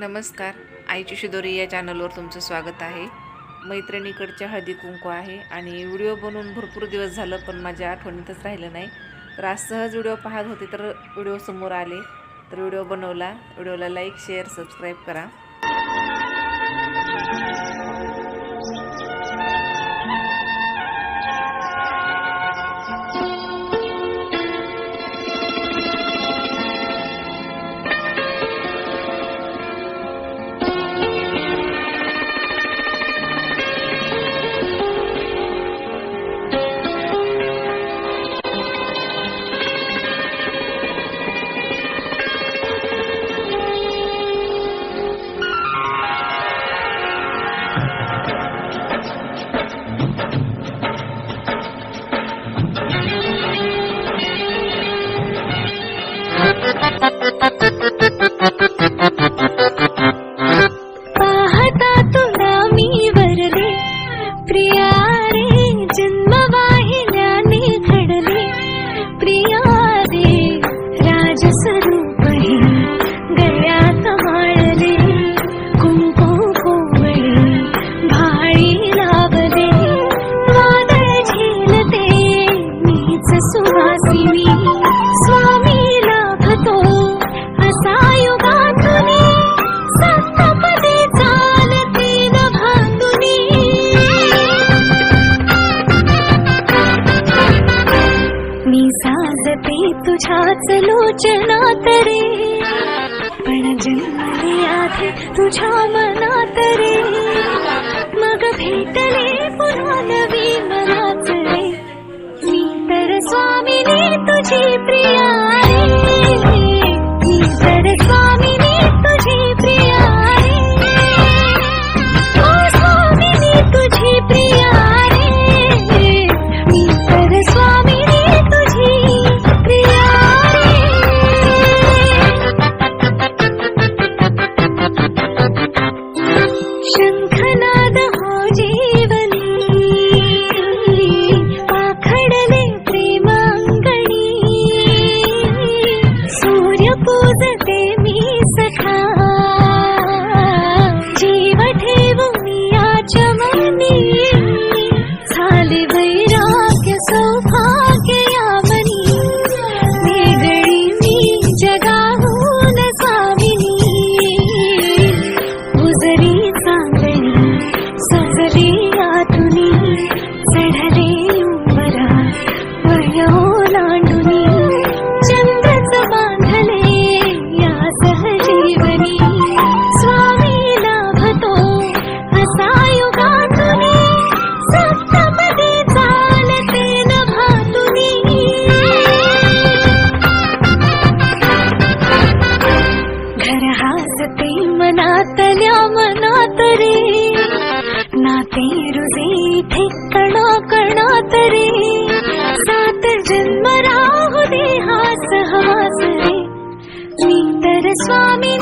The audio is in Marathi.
नमस्कार. आईची शिदोरी या चॅनलवर तुमचं स्वागत आहे. मैत्रिणीकडच्या हळदी कुंकू आहे आणि व्हिडिओ बनवून भरपूर दिवस झालं पण माझ्या आठवणीतच राहिलं नाही. तर आज सहज व्हिडिओ पाहत होते तर व्हिडिओ समोर आले. तर व्हिडिओ बनवला. व्हिडिओला लाईक शेअर सबस्क्राईब करा. जन्मवाहिन्यानि निघे प्रियादे राजसन् साजते तुझ्याच लोचना रे पण जन्मले आधी तुझ्या मनात रे. चढले उंबरा वयो लांडुनी चंद्रच बांधले या सहजीवनी. स्वामी लाभतो असा युगातुनी सप्तपदी चालते नभातुनी. घर हासते मनातल्या मनात रे. नाते रुजे इथे कणा तरे सात जन्म राहु देहासहस्रे तर् स्वामि